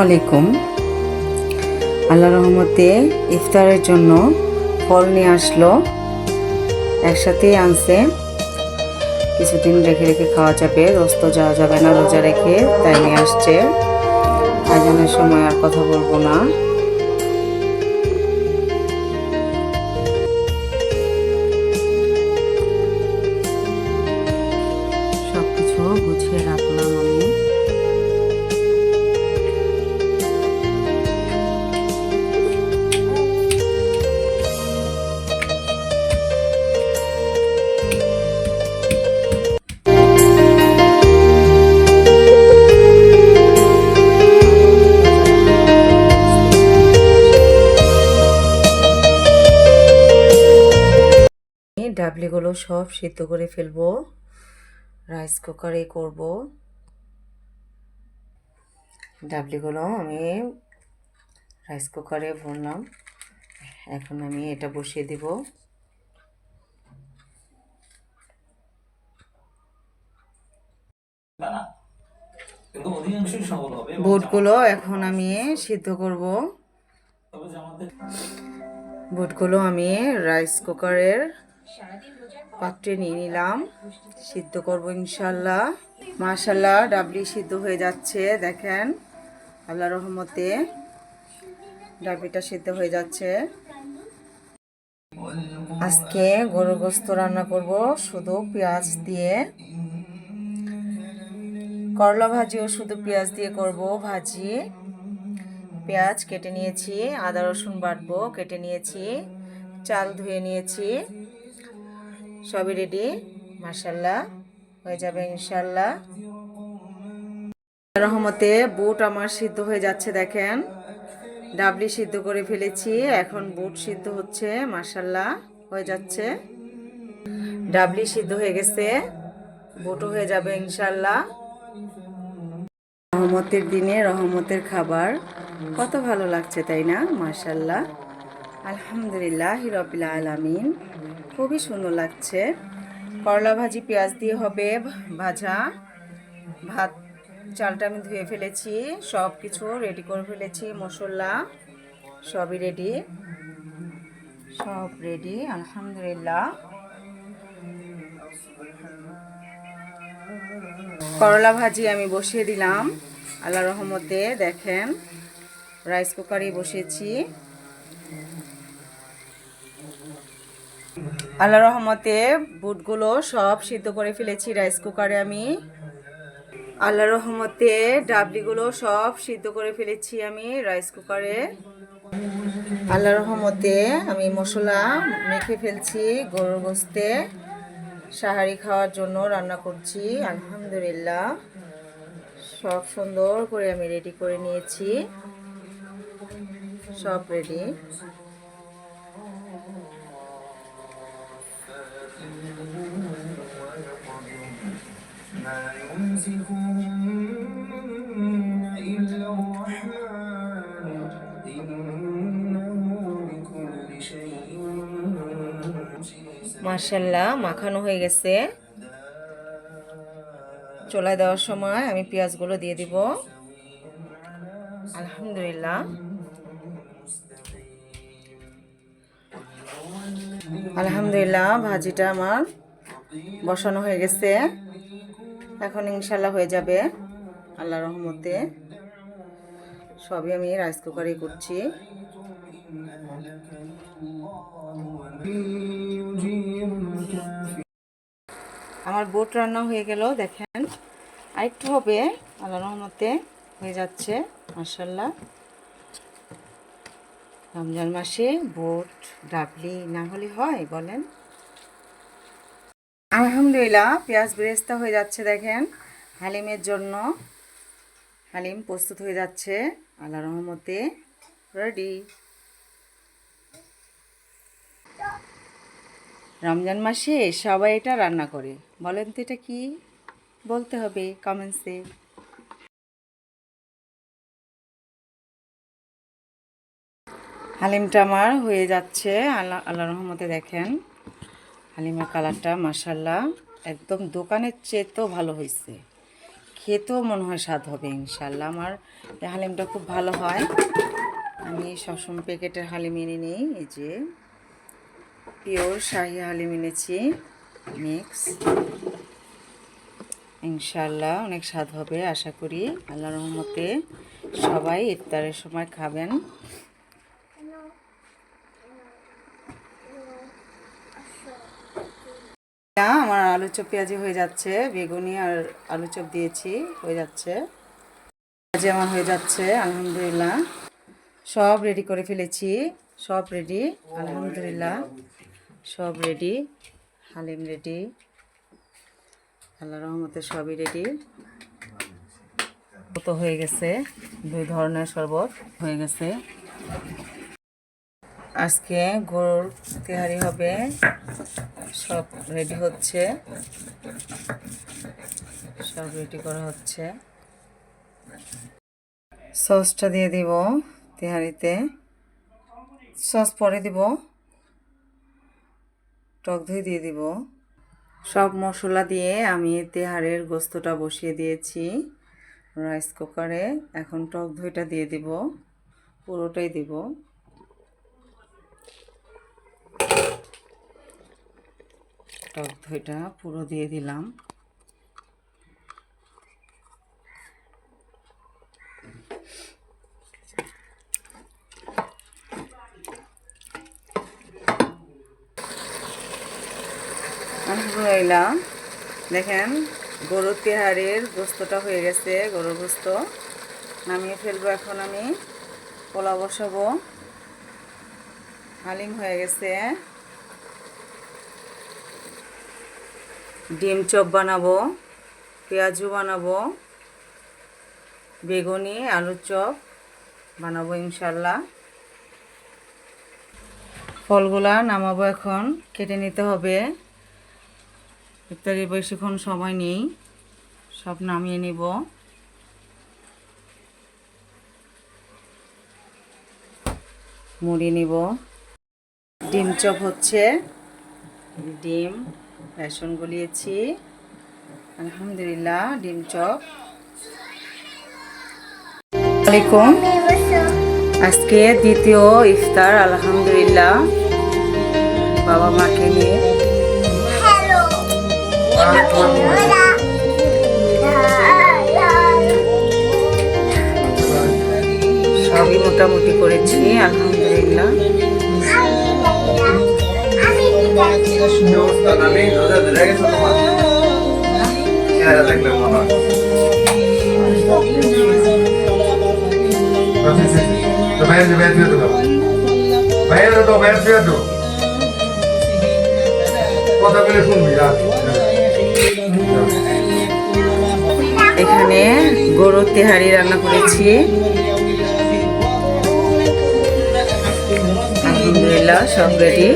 আলাইকুম। আল্লাহ রহমতে ইফতারের জন্য ফল নিয়ে আসলো। একসাথেই আনছে। কিছুদিন রেখে রেখে খাওয়া যাবে রোস্ত যাওয়া যাবে না, রোজা রেখে তাই নিয়ে আসছে। আয়োজনের সময় আর কথা বলব না। ডাবলিগুলো সব সিদ্ধ করে ফেলব। রাইস কুকারে করব। ডাবলিগুলো আমি রাইস কুকারে ভরলাম। এখন আমি এটা বসিয়ে দিব। বুটগুলো এখন আমি সিদ্ধ করব। বুটগুলো আমি রাইস কুকারের পাত্রে নিয়ে নিলাম। সিদ্ধ করব ইনশাল্লাহ মাশাল্লাহ ডাবলি সিদ্ধ হয়ে যাচ্ছে দেখেন। আল্লাহ রহমতে ডাবলিটা সিদ্ধ হয়ে যাচ্ছে। আজকে গরু গোস্ত রান্না করব শুধু পেঁয়াজ দিয়ে। করলা ভাজিও শুধু পেঁয়াজ দিয়ে করব ভাজি। পেঁয়াজ কেটে নিয়েছি আদা রসুন বাটবো কেটে নিয়েছি চাল ধুয়ে নিয়েছি। সবই রেডি মাসাল্লাহ হয়ে যাবে ইনশাল্লাহ রহমতে বুট আমার সিদ্ধ হয়ে যাচ্ছে, দেখেন। ডাবলি সিদ্ধ করে ফেলেছি, এখন বুট সিদ্ধ হচ্ছে মাসাল্লাহ হয়ে যাচ্ছে। ডাবলি সিদ্ধ হয়ে গেছে বুটও হয়ে যাবে ইনশাল্লাহ রহমতের দিনে, রহমতের খাবার। কত ভালো লাগছে, তাই না? মার্শাল্লাহ আলহামদুলিল্লাহ হিরবিল আলামিন। খুবই সুন্দর লাগছে। করলা ভাজি, পেঁয়াজ দিয়ে হবে ভাজা। ভাত, চালটা আমি ধুয়ে ফেলেছি সব কিছু রেডি করে ফেলেছি, মশলা সবই রেডি সব রেডি আলহামদুলিল্লাহ। করলা ভাজি আমি বসিয়ে দিলাম আল্লাহ রহমতে। দেখেন রাইস কুকারে বসিয়েছি। আল্লাহ রহমতে বুটগুলো সব সিদ্ধ করে ফেলেছি রাইস কুকারে আমি। আল্লাহ রহমতে ডাবলিগুলো সব সিদ্ধ করে ফেলেছি আমি রাইস কুকারে আল্লাহ রহমতে আমি মশলা মেখে ফেলছি, গরুর গোস্তে সাহারি খাওয়ার জন্য রান্না করছি, আলহামদুলিল্লাহ। সব সুন্দর করে আমি রেডি করে নিয়েছি। সব রেডি ما يمسكهم إلا الرحمن إنه بكل شيء মার্শাল্লাহ মাখানো হয়ে গেছে চোলায় দেওয়ার সময় আমি পেঁয়াজগুলো দিয়ে দিব আলহামদুলিল্লাহ আলহামদুলিল্লাহ ভাজিটা আমার বসানো হয়ে গেছে এখন ইনশাল্লাহ হয়ে যাবে, আল্লাহ রহমতে। সবই আমি রাইস কুকারে করছি। আমার বোট রান্না হয়ে গেল, দেখেন। আরেকটু হবে, আল্লাহ রহমতে হয়ে যাচ্ছে মার্শাল্লাহ রমজান মাসে বোট, ডাবলি না হলে হয়, বলেন। আলহামদুলিল্লাহ, পেঁয়াজ বেরেস্তা হয়ে যাচ্ছে দেখেন, হালিমের জন্য। হালিম প্রস্তুত হয়ে যাচ্ছে, আল্লাহ রহমতে। রেডি রমজান মাসে সবাই এটা রান্না করে। বলেন তো এটা কি? বলতে হবে কমেন্টসে হালিমটা আমার হয়ে যাচ্ছে, আল্লাহ আল্লাহ রহমতে দেখেন। হালিমের কালারটা মাসাল্লাহ একদম দোকানের চেয়ে তো ভালো হয়েছে খেতেও মনে হয় স্বাদ হবে ইনশাল্লাহ আমার এই হালিমটা খুব ভালো হয়। আমি সবসময় প্যাকেটের হালিম এনে নিই, এই যে পিওর শাহি হালিম এনেছি, মিক্স। ইনশাল্লাহ অনেক স্বাদ হবে, আশা করি। আল্লাহ রহমতে সবাই ইফতারের সময় খাবেন। আমার আলু চপ পেঁয়াজি হয়ে যাচ্ছে, বেগুনি আর আলু চপ দিয়েছি, হয়ে যাচ্ছে। পেঁয়াজি আমার হয়ে যাচ্ছে, আলহামদুলিল্লাহ। সব রেডি করে ফেলেছি, সব রেডি আলহামদুলিল্লাহ। সব রেডি হালিম রেডি আল্লাহ রহমতে সবই রেডি কত হয়ে গেছে, দুই ধরনের শরবত হয়ে গেছে। আজকে গরুর তেহারি হবে। সব রেডি হচ্ছে। সব রেডি করা হচ্ছে। সসটা দিয়ে দিব তেহারিতে। সস পরে দিব। টক দই দিয়ে দিব। সব মশলা দিয়ে আমি তেহারের গোস্তটা বসিয়ে দিয়েছি রাইস কুকারে এখন টক দইটা দিয়ে দিব। পুরোটাই দিব। টক দইটা পুরো দিয়ে দিলাম। আলহামদুলিল্লাহ দেখেন, গরুর তেহারের গোস্তটা হয়ে গেছে, গরুর গোস্ত। নামিয়ে ফেলব এখন আমি পোলা বসাবো। হালিম হয়ে গেছে। ডিম চপ বানাবো পেঁয়াজু বানাবো, বেগুনি, আলুর চপ বানাবো ইনশাল্লাহ। ফলগুলা নামাবো এখন, কেটে নিতে হবে। ইত্যাদি বেশিক্ষণ সময় নেই, সব নামিয়ে নিব। মুড়ি নিব। ডিম চপ হচ্ছে। ডিম বেসন গলিয়েছি। আলহামদুলিল্লাহ ডিম চপ। আলাইকুম আজকে দ্বিতীয় ইফতার আলহামদুলিল্লাহ। বাবা মাকে নিয়ে। সবই মোটামুটি করেছি আলহামদুলিল্লাহ। রোজা ধরে গেছো তোমার চেহারা দেখলে মনে হয়। তো বাইরে যে বাইরে তো বাইরে তো বাইরে তো কথা বলে শুনবি এখানে গরুর তেহারি রান্না করেছি। আলহামদুলিল্লাহ সব রেডি